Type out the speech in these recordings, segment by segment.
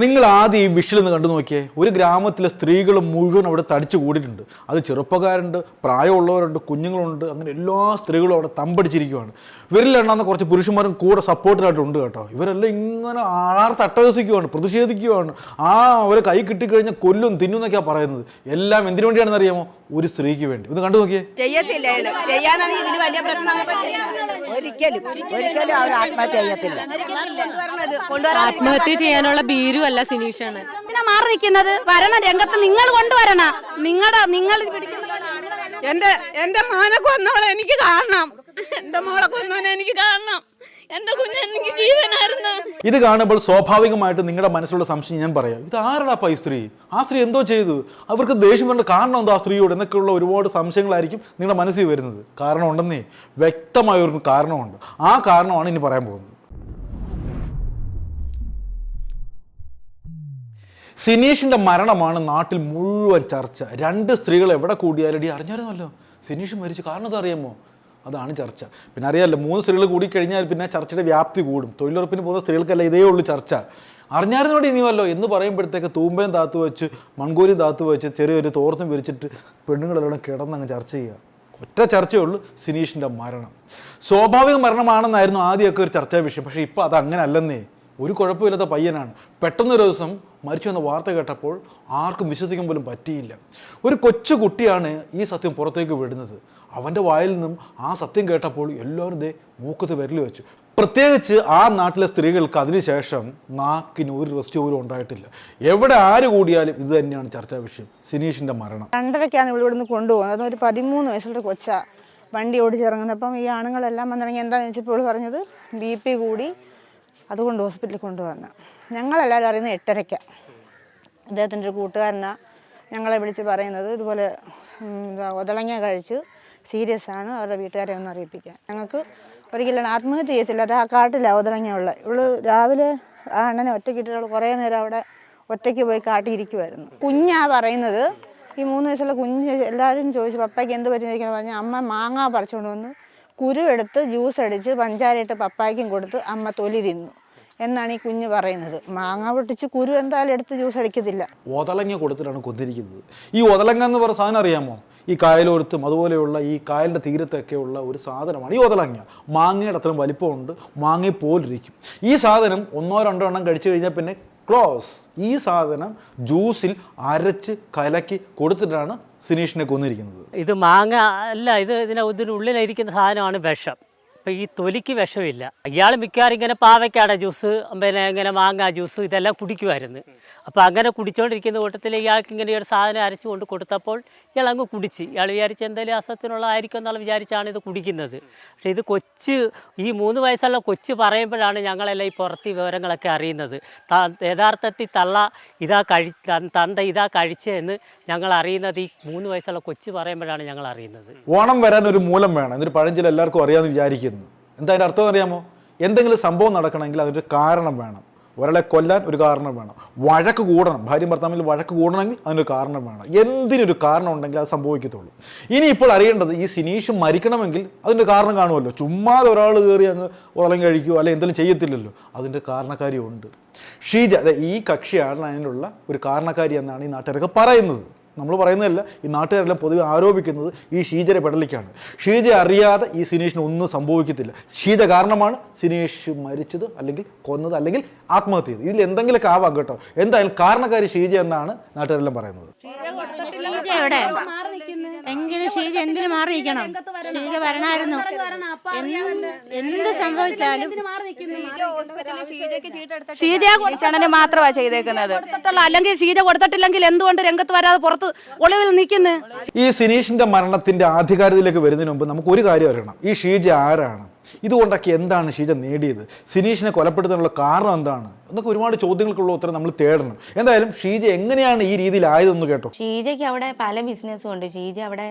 നിങ്ങൾ ആദ്യം ഈ വിഷിൽ നിന്ന് കണ്ടു നോക്കിയേ. ഒരു ഗ്രാമത്തിലെ സ്ത്രീകൾ മുഴുവൻ അവിടെ തടിച്ചു കൂടിയിട്ടുണ്ട്. അത് ചെറുപ്പക്കാരുണ്ട് പ്രായമുള്ളവരുണ്ട് കുഞ്ഞുങ്ങളുണ്ട് അങ്ങനെ എല്ലാ സ്ത്രീകളും അവിടെ തമ്പടിച്ചിരിക്കുവാണ്. ഇവരിലെണ്ണാന്ന് കുറച്ച് പുരുഷന്മാരും കൂടെ സപ്പോർട്ടിലായിട്ടുണ്ട് കേട്ടോ. ഇവരെല്ലാം ഇങ്ങനെ ആർത്ത് അട്ടഹസിക്കുവാണ് പ്രതിഷേധിക്കുവാണ്. ആ അവരെ കൈ കിട്ടിക്കഴിഞ്ഞാൽ കൊല്ലും തിന്നുന്നൊക്കെയാണ് പറയുന്നത്. എല്ലാം എന്തിനു വേണ്ടിയാണെന്ന് അറിയാമോ ഒരു സ്ത്രീക്ക് വേണ്ടി. ഒന്ന് കണ്ടു നോക്കിയേ. ചെയ്യത്തില്ല. ചെയ്യാനാണെങ്കിൽ ഇതിന് വലിയ പ്രശ്നം ഒരിക്കലും ഒരിക്കലും അവർ ആത്മഹത്യ ചെയ്യത്തില്ല. ആത്മഹത്യ ചെയ്യാനുള്ള ഭീരു അല്ല സിനീഷാണ്. എന്തിനാ മാറി നിൽക്കുന്നത്? വരണം രംഗത്ത് നിങ്ങൾ കൊണ്ടുവരണ. നിങ്ങളുടെ നിങ്ങൾ എന്റെ എന്റെ മോനെ കൊന്നവളെ എനിക്ക് കാണണം. എന്റെ മോളെ കൊന്നവനെ എനിക്ക് കാണണം. എന്റെ കുഞ്ഞ് എനിക്ക് ജീവനായിരുന്നു ഇത് കാണുമ്പോൾ സ്വാഭാവികമായിട്ട് നിങ്ങളുടെ മനസ്സിലുള്ള സംശയം ഞാൻ പറയാം. ഇത് ആരടാ ഈ സ്ത്രീ? ആ സ്ത്രീ എന്തോ ചെയ്തു? അവർക്ക് ദേഷ്യം വരേണ്ട കാരണം എന്തോ ആ സ്ത്രീയോട്? എന്നൊക്കെയുള്ള ഒരുപാട് സംശയങ്ങളായിരിക്കും നിങ്ങളുടെ മനസ്സിൽ വരുന്നത്. കാരണം ഉണ്ടെന്നേ വ്യക്തമായ ഒരു കാരണമുണ്ട്. ആ കാരണമാണ് ഇനി പറയാൻ പോകുന്നത്. സിനീഷിന്റെ മരണമാണ് നാട്ടിൽ മുഴുവൻ ചർച്ച. രണ്ട് സ്ത്രീകൾ എവിടെ കൂടിയാലും ഇടി അറിഞ്ഞായിരുന്നല്ലോ? സിനീഷ് മരിച്ചു. കാരണം അറിയാമോ? അതാണ് ചർച്ച. പിന്നെ അറിയാമല്ലോ മൂന്ന് സ്ത്രീകൾ കൂടി കഴിഞ്ഞാൽ പിന്നെ ചർച്ചയുടെ വ്യാപ്തി കൂടും. തൊഴിലുറപ്പിന് പോകുന്ന സ്ത്രീകൾക്കല്ല ഇതേ ഉള്ളൂ ചർച്ച. അറിഞ്ഞായിരുന്നോടെ ഇനിയുമല്ലോ. എന്ന് പറയുമ്പോഴത്തേക്ക് തൂമ്പയും താത്തു വെച്ച് മൺകൂരി താത്തു വെച്ച് ചെറിയൊരു തോർത്തും വിരിച്ചിട്ട് പെണ്ണുങ്ങളെല്ലാം കിടന്നങ്ങ് ചർച്ച ചെയ്യുക. ഒറ്റ ചർച്ചയേ ഉള്ളൂ സിനീഷിന്റെ മരണം. സ്വാഭാവിക മരണമാണെന്നായിരുന്നു ആദ്യമൊക്കെ ഒരു ചർച്ചാ വിഷയം. പക്ഷേ ഇപ്പോൾ അത് അങ്ങനെ അല്ലെന്നേ ഒരു കുഴപ്പമില്ലാത്ത പയ്യനാണ്. പെട്ടെന്നൊരു ദിവസം മരിച്ചു എന്ന വാർത്ത കേട്ടപ്പോൾ ആർക്കും വിശ്വസിക്കാൻ പോലും പറ്റിയില്ല. ഒരു കൊച്ചു കുട്ടിയാണ് ഈ സത്യം പുറത്തേക്ക് വിടുന്നത്. അവന്റെ വായിൽ നിന്നും ആ സത്യം കേട്ടപ്പോൾ എല്ലാവരും ദേ മൂക്കത്ത് വിരൽ വെച്ചു. പ്രത്യേകിച്ച് ആ നാട്ടിലെ സ്ത്രീകൾക്ക് അതിനുശേഷം നാക്കിന് ഒരു റെസ്റ്റ് പോലും ഉണ്ടായിട്ടില്ല. എവിടെ ആര് കൂടിയാലും ഇത് തന്നെയാണ് ചർച്ചാ വിഷയം. സിനീഷിന്റെ മരണം. രണ്ടരക്കാണ് ഇവിടെ ഇവിടുന്ന് കൊണ്ടുപോകുന്നത്. അതൊരു പതിമൂന്ന് വയസ്സുള്ള കൊച്ച. വണ്ടി ഓടിച്ചിറങ്ങുന്നപ്പം ഈ ആണുങ്ങളെല്ലാം വന്നിറങ്ങി എന്താണെന്ന് വെച്ചപ്പോൾ പറഞ്ഞത് ബി പി കൂടി അതുകൊണ്ട് ഹോസ്പിറ്റലിൽ കൊണ്ടുവന്ന. ഞങ്ങളെല്ലാവരും അറിയുന്നത് എട്ടരയ്ക്ക. അദ്ദേഹത്തിന്റെ ഒരു കൂട്ടുകാരനാണ് ഞങ്ങളെ വിളിച്ച് പറയുന്നത് ഇതുപോലെ ഒതളങ്ങ കഴിച്ച് സീരിയസ് ആണ് അവരുടെ വീട്ടുകാരെ ഒന്ന് അറിയിപ്പിക്കാൻ. ഞങ്ങൾക്ക് ഒരിക്കലും ആത്മഹത്യ ചെയ്യത്തില്ല. അത് ആ കാട്ടിലാണ് ഒതളങ്ങ ഇവൾ രാവിലെ ആ അണ്ണനെ ഒറ്റയ്ക്കിട്ട് അവൾ കുറേ നേരം അവിടെ ഒറ്റയ്ക്ക് പോയി കാട്ടിയിരിക്കുമായിരുന്നു കുഞ്ഞാ പറയുന്നത്. ഈ മൂന്ന് വയസ്സുള്ള കുഞ്ഞ് എല്ലാവരും ചോദിച്ചു പപ്പായ്ക്ക് എന്ത് പറ്റുന്നിരിക്കുന്നത് പറഞ്ഞാൽ അമ്മ മാങ്ങ പറിച്ചുകൊണ്ട് വന്ന് കുരു എടുത്ത് ജ്യൂസ് അടിച്ച് പഞ്ചാരയിട്ട് പപ്പായ്ക്കും കൊടുത്ത് അമ്മ തൊലി തിന്നു. എന്നാണ് ഈ കുഞ്ഞ് പറയുന്നത്. മാങ്ങ പൊട്ടിച്ച് കുരു എന്തായാലും എടുത്ത് ജ്യൂസ് അടിക്കത്തില്ല. ഒതളങ്ങ കൊടുത്തിട്ടാണ് കൊന്നിരിക്കുന്നത്. ഈ ഒതളങ്ങ എന്ന് പറഞ്ഞ സാധനം അറിയാമോ? ഈ കായലോരത്തും അതുപോലെയുള്ള ഈ കായലിന്റെ തീരത്തൊക്കെയുള്ള ഒരു സാധനമാണ് ഈ ഒതളങ്ങ മാങ്ങയുടെ അത്രയും വലിപ്പമുണ്ട്. മാങ്ങ പോലിരിക്കും. ഈ സാധനം ഒന്നോ രണ്ടോ എണ്ണം കഴിച്ചു കഴിഞ്ഞാൽ പിന്നെ ക്ലോസ്. ഈ സാധനം ജ്യൂസിൽ അരച്ച് കലക്കി കൊടുത്തിട്ടാണ് സിനീഷിനെ കൊന്നിരിക്കുന്നത്. ഇത് മാങ്ങ അല്ല ഇത് ഇതിനുള്ളിലായിരിക്കുന്ന ഇതിനുള്ളിലിരിക്കുന്ന സാധനമാണ് വിഷം. അപ്പം ഈ തൊലിക്ക് വിഷമില്ല. ഇയാൾ മിക്കവാറും ഇങ്ങനെ പാവയ്ക്കാട ജ്യൂസ് പിന്നെ ഇങ്ങനെ മാങ്ങ ജ്യൂസ് ഇതെല്ലാം കുടിക്കുമായിരുന്നു. അപ്പോൾ അങ്ങനെ കുടിച്ചുകൊണ്ടിരിക്കുന്ന കൂട്ടത്തിൽ ഇയാൾക്ക് ഇങ്ങനെ ഒരു സാധനം അരച്ചു കൊണ്ട് കൊടുത്തപ്പോൾ ഇയാൾ അങ്ങ് കുടിച്ച്. ഇയാൾ വിചാരിച്ച് എന്തെങ്കിലും അസത്തിനുള്ള ആയിരിക്കും എന്നുള്ള വിചാരിച്ചാണ് ഇത് കുടിക്കുന്നത്. പക്ഷെ ഇത് കൊച്ച് ഈ മൂന്ന് വയസ്സുള്ള കൊച്ച് പറയുമ്പോഴാണ് ഞങ്ങളെല്ലാം ഈ പുറത്ത് വിവരങ്ങളൊക്കെ അറിയുന്നത്. യഥാർത്ഥത്തിൽ തള്ള ഇതാ കഴി തന്ത ഇതാ കഴിച്ചതെന്ന് ഞങ്ങൾ അറിയുന്നത് ഈ മൂന്ന് വയസ്സുള്ള കൊച്ച് പറയുമ്പോഴാണ് ഞങ്ങൾ അറിയുന്നത്. ഓണം വരാൻ ഒരു മൂലം വേണം. എന്നൊരു പഴഞ്ചൊല്ല് എല്ലാവർക്കും അറിയാമെന്ന് വിചാരിക്കുന്നു. എന്താ അതിന്റെ അർത്ഥം അറിയാമോ? എന്തെങ്കിലും സംഭവം നടക്കണമെങ്കിൽ അതിനൊരു കാരണം വേണം. ഒരാളെ കൊല്ലാൻ ഒരു കാരണം വേണം. വഴക്ക് കൂടണം. ഭാര്യ ഭർത്താവിൽ വഴക്ക് കൂടണമെങ്കിൽ അതിനൊരു കാരണം വേണം. എന്തിനൊരു കാരണം ഉണ്ടെങ്കിൽ അത് സംഭവിക്കത്തുള്ളൂ. ഇനി ഇപ്പോൾ അറിയേണ്ടത് ഈ സിനീഷ് മരിക്കണമെങ്കിൽ അതിന്റെ കാരണം കാണുമല്ലോ. ചുമ്മാതെ ഒരാൾ കയറി അങ്ങ് ഉറങ്ങി കഴിക്കുകയോ അല്ലെങ്കിൽ എന്തെങ്കിലും ചെയ്യത്തില്ലല്ലോ. അതിന്റെ കാരണക്കാരിയുണ്ട്. ഷീജ അതെ ഈ കക്ഷിയാണ് അതിനുള്ള ഒരു കാരണക്കാരി എന്നാണ് ഈ നാട്ടുകാരൊക്കെ പറയുന്നത്. നമ്മൾ പറയുന്നതല്ല ഈ നാട്ടുകാരെല്ലാം പൊതുവെ ആരോപിക്കുന്നത് ഈ ഷീജയുടെ പെടലിക്കാണ് ഷീജ അറിയാതെ ഈ സിനീഷിന് ഒന്നും സംഭവിക്കത്തില്ല. ഷീജ കാരണമാണ് സിനീഷ് മരിച്ചത് അല്ലെങ്കിൽ കൊന്നത് അല്ലെങ്കിൽ ആത്മഹത്യ ചെയ്തത്. ഇതിൽ എന്തെങ്കിലുമൊക്കെ ആവാം കേട്ടോ. എന്തായാലും കാരണക്കാരി ഷീജ എന്നാണ് നാട്ടുകാരെല്ലാം പറയുന്നത്. എങ്കിലും ഷീജ എന്തിനു മാറിയിരിക്കണം ഷീജ വരണമായിരുന്നു. എന്ത് എന്ത് സംഭവിച്ചാലും കൊടുത്തണന് മാത്രമാണ് ചെയ്തേക്കുന്നത്. അല്ലെങ്കിൽ ഷീജ കൊടുത്തിട്ടില്ലെങ്കിൽ എന്തുകൊണ്ട് രംഗത്ത് വരാതെ പുറത്ത് ഒളിവിൽ നിൽക്കുന്നു? ഈ സിനീഷിന്റെ മരണത്തിന്റെ ആധികാരികതയിലേക്ക് വരുന്നതിന് മുമ്പ് നമുക്ക് ഒരു കാര്യം അറിയണം. ഈ ഷീജ ആരാണ്? ഇതുകൊണ്ടൊക്കെ എന്താണ് ഷീജ നേടിയത്? സിനീഷിനെ കൊലപ്പെടുത്താനുള്ള കാരണം എന്താണ്? എന്നൊക്കെ ഒരുപാട് ചോദ്യങ്ങൾക്കുള്ള ഉത്തരം നമ്മൾ തേടണം. എന്തായാലും ഷീജ എങ്ങനെയാണ് ഈ രീതിയിൽ രീതിയിലായതെന്ന് കേട്ടോ. ഷീജയ്ക്ക് അവിടെ പല ബിസിനസ്സും ഉണ്ട്. ഷീജ അവിടെ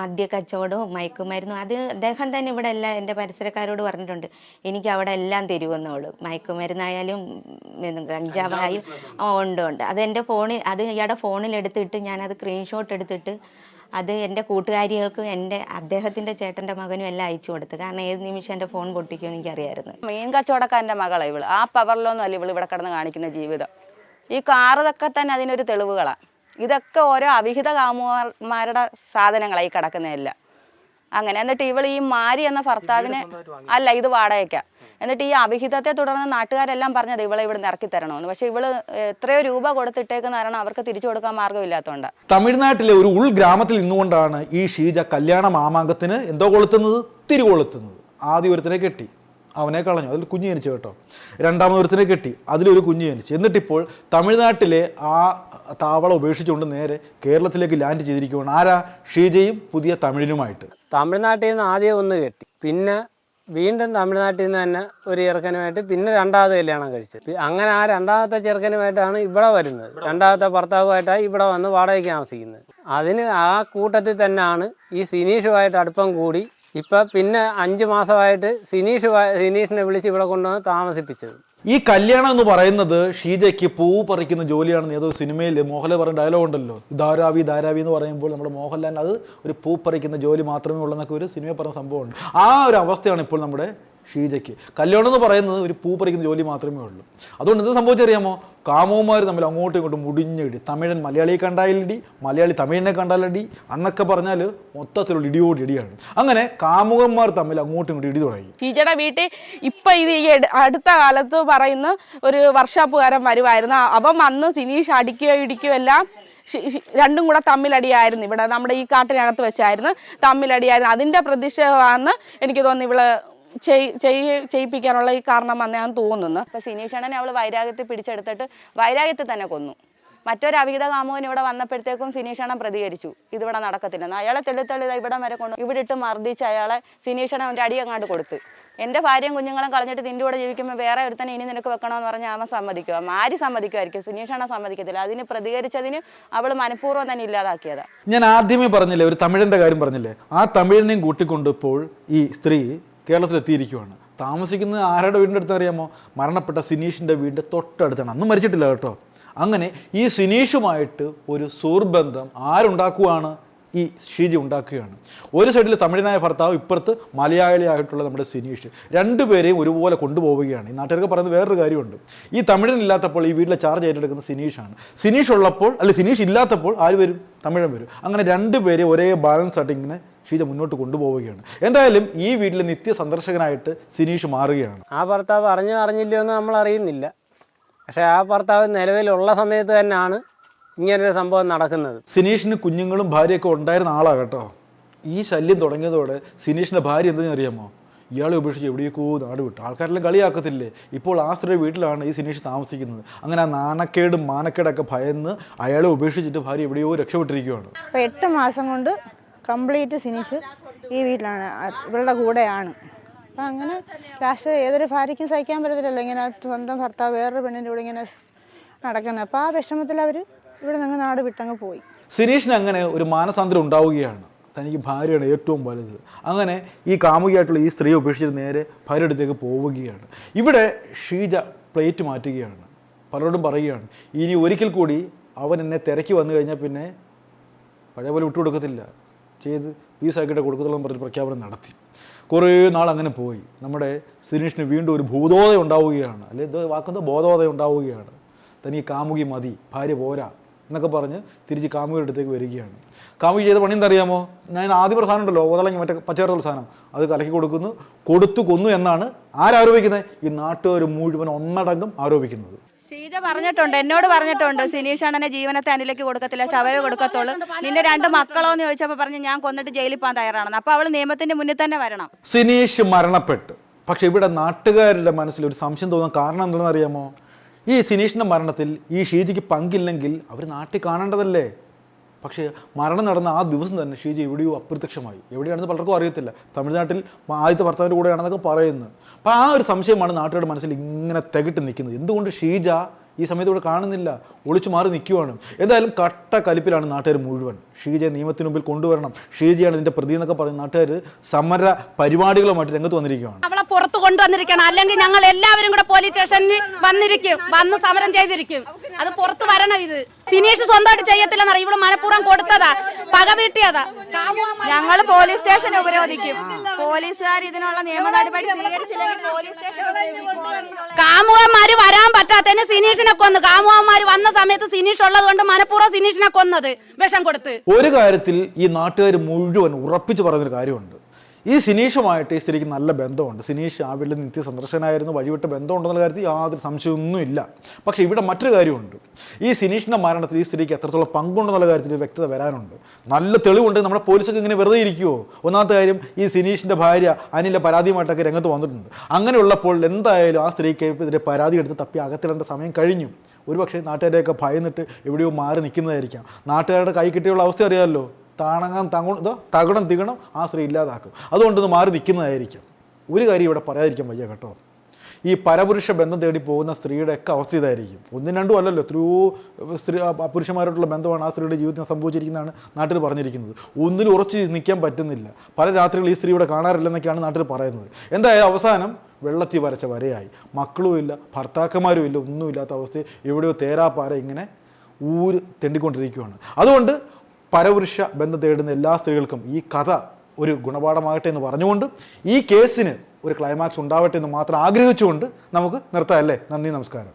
മദ്യ കച്ചവടവും മയക്കുമരുന്നും അത് അദ്ദേഹം തന്നെ ഇവിടെ എല്ലാം എന്റെ പരിസരക്കാരോട് പറഞ്ഞിട്ടുണ്ട്. എനിക്ക് അവിടെ എല്ലാം തരുമെന്നോളൂ മയക്കുമരുന്നായാലും കഞ്ചാവായാലും ഉണ്ട് ഉണ്ട്. അത് എന്റെ ഫോണിൽ അത് ഇയാളുടെ ഫോണിൽ എടുത്തിട്ട് ഞാനത് സ്ക്രീൻഷോട്ട് എടുത്തിട്ട് അത് എന്റെ കൂട്ടുകാരികൾക്കും എന്റെ അദ്ദേഹത്തിന്റെ ചേട്ടന്റെ മകനും എല്ലാം അയച്ചു കൊടുത്തു. കാരണം ഏത് നിമിഷം എന്റെ ഫോൺ പൊട്ടിക്കുമെന്ന് എനിക്കറിയായിരുന്നു. മീൻ കച്ചവടക്കാരന്റെ മകളാണ് ഇവൾ. ആ പവറിലൊന്നും അല്ല ഇവൾ ഇവിടെ കിടന്ന് കാണിക്കുന്ന ജീവിതം. ഈ കാറതൊക്കെ തന്നെ അതിനൊരു തെളിവുകളാണ് ഇതൊക്കെ ഓരോ അവിഹിത കാമുകന്മാരുടെ സാധനങ്ങളായി കിടക്കുന്നതല്ല. അങ്ങനെ എന്നിട്ട് ഇവൾ ഈ മാരി എന്ന ഭർത്താവിനെ അല്ല ഇത് വാടകയ്ക്ക. എന്നിട്ട് ഈ അവിഹിതത്തെ തുടർന്ന് നാട്ടുകാരെല്ലാം പറഞ്ഞത് ഇവളെ ഇവിടെ ഇറക്കി തരണമെന്ന്. പക്ഷേ ഇവൾ എത്രയോ രൂപ കൊടുത്തിട്ടേക്കുന്ന കാരണം അവർക്ക് തിരിച്ചു കൊടുക്കാൻ മാർഗമില്ലാത്തതുകൊണ്ട് തമിഴ്നാട്ടിലെ ഒരു ഉൾഗ്രാമത്തിൽ നിന്നുകൊണ്ടാണ് ഈ ഷീജ കല്യാണ മാമാങ്കത്തിന് എന്തോ കൊളുത്തുന്നത്? തിരി കൊളുത്തുന്നത്. ആദ്യ ഒരുത്തിനെ കെട്ടി. അവനെ കളഞ്ഞു. അതിൽ കുഞ്ഞ് ജനിച്ചു കേട്ടോ. രണ്ടാമത് ഒരുത്തിനെ കെട്ടി. അതിലൊരു കുഞ്ഞ് ജനിച്ചു. എന്നിട്ടിപ്പോൾ തമിഴ്നാട്ടിലെ ആ താവളം ഉപേക്ഷിച്ചുകൊണ്ട് നേരെ കേരളത്തിലേക്ക് ലാൻഡ് ചെയ്തിരിക്കുകയാണ്. ആരാ? ഷീജയും പുതിയ തമിഴിനുമായിട്ട്. തമിഴ്നാട്ടിൽ നിന്ന് ആദ്യം ഒന്ന് കെട്ടി. പിന്നെ വീണ്ടും തമിഴ്നാട്ടിൽ നിന്ന് തന്നെ ഒരു ചെറുക്കനുമായിട്ട് പിന്നെ രണ്ടാമത് കല്യാണം കഴിച്ചത് അങ്ങനെ ആ രണ്ടാമത്തെ ചെറുക്കനുമായിട്ടാണ് ഇവിടെ വരുന്നത്. രണ്ടാമത്തെ ഭർത്താവുമായിട്ടാണ് ഇവിടെ വന്ന് വാടകയ്ക്ക് താമസിക്കുന്നത്. അതിന് ആ കൂട്ടത്തിൽ തന്നെയാണ് ഈ സിനീഷുമായിട്ട് അടുപ്പം കൂടി ഇപ്പം പിന്നെ അഞ്ച് മാസമായിട്ട് സിനീഷ് സിനീഷിനെ വിളിച്ച് ഇവിടെ കൊണ്ടുവന്ന് താമസിപ്പിച്ചത്. ഈ കല്യാണം എന്ന് പറയുന്നത് ഷീജയ്ക്ക് പൂ പറിക്കുന്ന ജോലിയാണെന്ന് ഏതോ സിനിമയിൽ മോഹൻലാൽ പറഞ്ഞ ഡയലോഗ് ഉണ്ടല്ലോ. ധാരാവി ധാരാവി എന്ന് പറയുമ്പോൾ നമ്മുടെ മോഹൻലാൽ അത് ഒരു പൂ പറിക്കുന്ന ജോലി മാത്രമേ ഉള്ളൂ എന്നൊക്കെ ഒരു സിനിമയിൽ പറഞ്ഞ സംഭവമുണ്ട്. ആ ഒരു അവസ്ഥയാണ് ഇപ്പോൾ നമ്മുടെ ഷീജയ്ക്ക്. കല്യാണം എന്ന് പറയുന്നത് ഒരു പൂ പറിക്കുന്ന ജോലി മാത്രമേ ഉള്ളൂ. അതുകൊണ്ട് എന്ത് സംഭവിച്ചറിയാമോ? കാമവുമാർ തമ്മിൽ അങ്ങോട്ടും ഇങ്ങോട്ടും മുടിഞ്ഞിടി. തമിഴൻ മലയാളിയെ കണ്ടാലടി മലയാളി തമിഴിനെ കണ്ടാലടി അന്നൊക്കെ പറഞ്ഞാൽ മൊത്തത്തിലുള്ള ഇടിയോട് ഇടിയാണ്. അങ്ങനെ കാമുകന്മാർ തമ്മിൽ അങ്ങോട്ടും ഇങ്ങോട്ടും ഇടി തുടങ്ങി. ഷീജയുടെ വീട്ടിൽ ഇപ്പൊ ഇത് ഈ അടുത്ത കാലത്ത് പറയുന്ന ഒരു വർഷാപ്പുകാരൻ വരുമായിരുന്നു അപ്പം വന്ന് സിനീഷ് അടിക്കുകയോ ഇടിക്കുകയോ എല്ലാം രണ്ടും കൂടെ തമ്മിലടിയായിരുന്നു. ഇവിടെ നമ്മുടെ ഈ കാട്ടിനകത്ത് വെച്ചായിരുന്നു തമ്മിലടിയായിരുന്നു. അതിന്റെ പ്രതിഷേധമാണെന്ന് എനിക്ക് തോന്നുന്നു ചെയ്യ- ചെയ്യിപ്പിക്കാനുള്ള ഈ കാരണം വന്നാന്ന് തോന്നുന്നു. അപ്പോൾ സിനീഷണനെ അവൾ വൈരാഗ്യത്തിൽ പിടിച്ചെടുത്തിട്ട് വൈരാഗ്യത്തിൽ തന്നെ കൊന്നു. മറ്റൊരു അവിഹിത കാമുകൻ ഇവിടെ വന്നപ്പോഴത്തേക്കും സിനീഷണൻ പ്രതികരിച്ചു. ഇതിവിടെ നടക്കത്തില്ലെന്ന്. അയാളെ തെളിത്തള്ളി ഇവിടം വരെ കൊണ്ട് ഇവിടെ ഇട്ട് മർദ്ദിച്ച് അയാളെ സിനീഷണൻ അവന്റെ അടിയങ്ങാണ്ട് കൊടുത്ത്. എന്റെ ഭാര്യയും കുഞ്ഞുങ്ങളും കളഞ്ഞിട്ട് നിന്റെ കൂടെ ജീവിക്കുമ്പോൾ വേറെ ഒരുത്തനെ ഇനി നിനക്ക് വെക്കണമെന്ന് പറഞ്ഞാൽ അവൻ സമ്മതിക്കുക ആര് സമ്മതിക്കുമായിരിക്കും? സുനീഷണ സമ്മതിക്കത്തില്ല. അതിന് പ്രതികരിച്ചതിന് അവൾ മനഃപൂർവം തന്നെ ഇല്ലാതാക്കിയതാ. ഞാൻ ആദ്യമേ പറഞ്ഞില്ലേ ഒരു തമിഴന്റെ കാര്യം പറഞ്ഞില്ലേ? ആ തമിഴിനെയും കൂട്ടിക്കൊണ്ടപ്പോൾ ഈ സ്ത്രീ കേരളത്തിലെത്തിയിരിക്കുവാണ്. താമസിക്കുന്നത് ആരുടെ വീടിന്റെ അടുത്ത് അറിയാമോ? മരണപ്പെട്ട സിനീഷിന്റെ വീടിന്റെ തൊട്ടടുത്താണ്. അന്നും മരിച്ചിട്ടില്ല കേട്ടോ. അങ്ങനെ ഈ സിനീഷുമായിട്ട് ഒരു സുഹൃബന്ധം ആരുണ്ടാക്കുവാണ്? ഈ ഷീജി ഉണ്ടാക്കുകയാണ്. ഒരു സൈഡിൽ തമിഴനായ ഭർത്താവ് ഇപ്പുറത്ത് മലയാളിയായിട്ടുള്ള നമ്മുടെ സിനീഷ്. രണ്ടുപേരെയും ഒരുപോലെ കൊണ്ടുപോവുകയാണ്. ഈ നാട്ടുകാർക്ക് പറയുന്നത് വേറൊരു കാര്യമുണ്ട്. ഈ തമിഴനില്ലാത്തപ്പോൾ ഈ വീട്ടിലെ ചാർജ് ഏറ്റെടുക്കുന്ന സിനീഷാണ്. സിനീഷ് ഉള്ളപ്പോൾ അല്ല സിനീഷ് ഇല്ലാത്തപ്പോൾ ആര് വരും? തമിഴൻ വരും. അങ്ങനെ രണ്ടുപേരെ ഒരേ ബാലൻസ് ആയിട്ട് ഇങ്ങനെ ഷീജ മുന്നോട്ട് കൊണ്ടുപോവുകയാണ്. എന്തായാലും ഈ വീട്ടിൽ നിത്യ സന്ദർശകനായിട്ട് സിനീഷ് മാറുകയാണ്. ആ ഭർത്താവ് അറിഞ്ഞോ അറിഞ്ഞില്ലയോ എന്ന് നമ്മൾ അറിയുന്നില്ല. പക്ഷെ ആ ഭർത്താവ് നിലവിലുള്ള സമയത്ത് തന്നെയാണ് ഇങ്ങനൊരു സംഭവം നടക്കുന്നത്. സിനീഷിന് കുഞ്ഞുങ്ങളും ഭാര്യയൊക്കെ ഉണ്ടായിരുന്ന ആളാണ് കേട്ടോ. ഈ ശല്യം തുടങ്ങിയതോടെ സിനീഷിന്റെ ഭാര്യ എന്തെന്ന് അറിയാമോ? ഇയാളെ ഉപേക്ഷിച്ച് എവിടേക്കോ നാട് വിട്ടു. ആൾക്കാരെല്ലാം കളിയാക്കത്തില്ലേ? ഇപ്പോൾ ആ സ്ത്രീയുടെ വീട്ടിലാണ് ഈ സിനീഷ് താമസിക്കുന്നത്. അങ്ങനെ ആ നാണക്കേടും മാനക്കേടൊക്കെ ഭയന്ന് അയാളെ ഉപേക്ഷിച്ചിട്ട് ഭാര്യ എവിടെയോ രക്ഷപ്പെട്ടിരിക്കുകയാണ് അപ്പോൾ എട്ട് മാസം കൊണ്ട് കംപ്ലീറ്റ് സിനിഷ് ഈ വീട്ടിലാണ്. ഇവളുടെ കൂടെയാണ്. അപ്പം അങ്ങനെ ലാസ്റ്റ് ഏതൊരു ഭാര്യയ്ക്കും സഹിക്കാൻ പറ്റത്തില്ലല്ലോ ഇങ്ങനെ സ്വന്തം ഭർത്താവ് വേറൊരു പെണ്ണിന്റെ കൂടെ ഇങ്ങനെ നടക്കുന്നത്. അപ്പോൾ ആ വിഷമത്തിൽ അവർ ഇവിടെ നിന്ന് നാട് വിട്ടങ്ങ് പോയി. സിനീഷിന് അങ്ങനെ ഒരു മാനസാന്തരം ഉണ്ടാവുകയാണ്. തനിക്ക് ഭാര്യയാണ് ഏറ്റവും വലുത്. അങ്ങനെ ഈ കാമുകിയായിട്ടുള്ള ഈ സ്ത്രീ ഉപേക്ഷിച്ചിട്ട് നേരെ ഭാര്യ അടുത്തേക്ക് പോവുകയാണ്. ഇവിടെ ഷീജ പ്ലേറ്റ് മാറ്റുകയാണ്. പലരോടും പറയുകയാണ് ഇനി ഒരിക്കൽ കൂടി അവൻ എന്നെ തിരക്കി വന്നു കഴിഞ്ഞാൽ പിന്നെ പഴയ പോലെ വിട്ടുകൊടുക്കത്തില്ല. ചെയ്ത് പീസാക്കിയിട്ട് കൊടുക്കത്തുള്ളൂ എന്ന് പറഞ്ഞ് പ്രഖ്യാപനം നടത്തി. കുറേ നാൾ അങ്ങനെ പോയി. നമ്മുടെ സിനീഷിന് വീണ്ടും ഒരു ഭൂതോദയം ഉണ്ടാവുകയാണ്. അല്ലെ ഇത് വാക്കുന്നത് ബോധോദയം ഉണ്ടാവുകയാണ്. തനിക്ക് കാമുകി മതി ഭാര്യ പോരാ എന്നൊക്കെ പറഞ്ഞ് തിരിച്ച് കാമുകിയുടെ അടുത്തേക്ക് വരികയാണ്. കാമുകി ചെയ്ത പണി എന്തറിയാമോ? ഞാൻ ആദ്യ പ്രധാനം ഉണ്ടല്ലോ ഓതളങ്ങി മറ്റേ പച്ചക്കറിയുള്ള സാധനം. അത് കലക്കി കൊടുക്കുന്നു കൊടുത്തു കൊന്നു എന്നാണ് ആരാരോപിക്കുന്നത് ഈ നാട്ടുകാർ മുഴുവൻ ഒന്നടങ്കം ആരോപിക്കുന്നത്. ഷീജ പറഞ്ഞിട്ടുണ്ട് എന്നോട് പറഞ്ഞിട്ടുണ്ട് സിനീഷ് അണ്ണനെ ജീവനത്തെ അനിലേക്ക് കൊടുക്കത്തില്ല ശവയെ കൊടുക്കത്തുള്ളൂ. നിന്റെ രണ്ട് മക്കളോ എന്ന് ചോദിച്ചപ്പോൾ പറഞ്ഞു ഞാൻ കൊന്നിട്ട് ജയിലിൽ പോകാൻ തയ്യാറാണെന്ന്. അപ്പോൾ അവൾ നിയമത്തിന്റെ മുന്നിൽ തന്നെ വരണം. സിനീഷ് മരണപ്പെട്ടു. പക്ഷെ ഇവിടെ നാട്ടുകാരുടെ മനസ്സിൽ ഒരു സംശയം തോന്നാൻ കാരണം എന്താണെന്ന് അറിയാമോ? ഈ സിനീഷിന്റെ മരണത്തിൽ ഈ ഷീജിക്ക് പങ്കില്ലെങ്കിൽ അവർ നാട്ടിൽ കാണേണ്ടതല്ലേ? പക്ഷേ മരണം നടന്ന ആ ദിവസം തന്നെ ഷീജ എവിടെയോ അപ്രത്യക്ഷമായി. എവിടെയാണെന്ന് പലർക്കും അറിയത്തില്ല. തമിഴ്നാട്ടിൽ ആദ്യത്തെ ഭർത്താവിന്റെ കൂടെയാണെന്നൊക്കെ പറയുന്നത് അപ്പോൾ ആ ഒരു സംശയമാണ് നാട്ടുകാരുടെ മനസ്സിൽ ഇങ്ങനെ തികട്ട് നിൽക്കുന്നത്. എന്തുകൊണ്ട് ഷീജ ഈ സമയത്ത് ഇവിടെ കാണുന്നില്ല? ഒളിച്ചു മാറി നിൽക്കുവാണ്. എന്തായാലും കട്ട കലിപ്പിലാണ് നാട്ടുകാർ മുഴുവൻ. ഷീജയെ നിയമത്തിന് മുമ്പിൽ കൊണ്ടുവരണം. ഷീജയാണ് ഇതിന്റെ പ്രതി എന്നൊക്കെ പറഞ്ഞ് നാട്ടുകാർ സമര പരിപാടികളുമായിട്ട് രംഗത്ത് വന്നിരിക്കുകയാണ് അവളെ പുറത്ത് കൊണ്ടുവന്നിരിക്കണം. അല്ലെങ്കിൽ ഞങ്ങൾ എല്ലാവരും കൂടെ പോലീസ് സ്റ്റേഷനിൽ വന്നിരിക്കും. വന്ന് സമരം ചെയ്തിരിക്കും. അത് പുറത്ത് വരണം ഇത്. ഫിനിഷ് സ്വന്തമായിട്ട് ചെയ്യത്തില്ലെന്നറിയ. ഇവിടെ മനഃപൂർവം കൊടുത്തതാ. പക വീട്ടിയതാ. ഞങ്ങൾ പോലീസ് സ്റ്റേഷൻ ഉപരോധിക്കും. പോലീസുകാർ ഇതിനുള്ള നിയമ നടപടി കാമുകന്മാര് വരാൻ പറ്റാത്തതിന് സിനീഷിനെ കൊന്നു. കാമുകന്മാര് വന്ന സമയത്ത് സിനീഷ് ഉള്ളത് കൊണ്ട് മനഃപൂർവം സിനീഷിനെ കൊന്നത്. വിഷം കൊടുത്ത്. ഒരു കാര്യത്തിൽ ഈ നാട്ടുകാർ മുഴുവൻ ഉറപ്പിച്ചു പറയുന്നൊരു കാര്യമുണ്ട്. ഈ സിനീഷുമായിട്ട് ഈ സ്ത്രീക്ക് നല്ല ബന്ധമുണ്ട്. സിനീഷ് ആ വീട്ടിൽ നിത്യ സന്ദർശനായിരുന്നു വഴിവിട്ട് ബന്ധമുണ്ടെന്നുള്ള കാര്യത്തിൽ യാതൊരു സംശയമൊന്നുമില്ല. പക്ഷേ ഇവിടെ മറ്റൊരു കാര്യമുണ്ട്. ഈ സിനീഷിന്റെ മരണത്തിൽ ഈ സ്ത്രീക്ക് എത്രത്തോളം പങ്കുണ്ടെന്നുള്ള കാര്യത്തിൽ വ്യക്തത വരാനുണ്ട്. നല്ല തെളിവുണ്ട്. നമ്മുടെ പോലീസൊക്കെ ഇങ്ങനെ വെറുതെ ഇരിക്കുമോ ഒന്നാമത്തെ കാര്യം ഈ സിനീഷിന്റെ ഭാര്യ അനിലെ പരാതിയുമായിട്ടൊക്കെ രംഗത്ത് വന്നിട്ടുണ്ട്. അങ്ങനെയുള്ളപ്പോൾ എന്തായാലും ആ സ്ത്രീക്ക് ഇതിന്റെ പരാതി എടുത്ത് തപ്പി അകത്തിടേണ്ട സമയം കഴിഞ്ഞു. ഒരുപക്ഷെ നാട്ടുകാരെയൊക്കെ ഭയന്നിട്ട് എവിടെയോ മാറി നിൽക്കുന്നതായിരിക്കാം. നാട്ടുകാരുടെ കൈ കിട്ടിയുള്ള അവസ്ഥ അറിയാമല്ലോ. താണങ്ങാൻ തങ്ങ തകടം തികണം ആ സ്ത്രീ ഇല്ലാതാക്കും. അതുകൊണ്ട് മാറി നിൽക്കുന്നതായിരിക്കും. ഒരു കാര്യം ഇവിടെ പറയാതിരിക്കാൻ വയ്യ കേട്ടോ. ഈ പരപുരുഷ ബന്ധം തേടി പോകുന്ന സ്ത്രീയുടെ ഒക്കെ അവസ്ഥ ഇതായിരിക്കും. ഒന്നും രണ്ടും അല്ലല്ലോ. എത്രയോ സ്ത്രീ പുരുഷന്മാരോട്ടുള്ള ബന്ധമാണ് ആ സ്ത്രീയുടെ ജീവിതത്തിൽ സംഭവിച്ചിരിക്കുന്നതാണ് നാട്ടിൽ പറഞ്ഞിരിക്കുന്നത്. ഒന്നിൽ ഉറച്ചു നിൽക്കാൻ പറ്റുന്നില്ല. പല രാത്രികൾ ഈ സ്ത്രീ ഇവിടെ കാണാറില്ലെന്നൊക്കെയാണ് നാട്ടിൽ പറയുന്നത്. എന്തായാലും അവസാനം വെള്ളത്തിൽ വരച്ച വരയായി. മക്കളും ഇല്ല ഭർത്താക്കന്മാരും ഇല്ല ഒന്നുമില്ലാത്ത അവസ്ഥയിൽ എവിടെയോ തേരാപ്പാര ഇങ്ങനെ ഊര് തെണ്ടിക്കൊണ്ടിരിക്കുകയാണ്. അതുകൊണ്ട് പരപുരുഷ ബന്ധം തേടുന്ന എല്ലാ സ്ത്രീകൾക്കും ഈ കഥ ഒരു ഗുണപാഠമാകട്ടെ എന്ന് പറഞ്ഞുകൊണ്ട് ഈ കേസിന് ഒരു ക്ലൈമാക്സ് ഉണ്ടാവട്ടെ എന്ന് മാത്രം ആഗ്രഹിച്ചുകൊണ്ട് നമുക്ക് നിർത്താം അല്ലേ? നന്ദി നമസ്കാരം.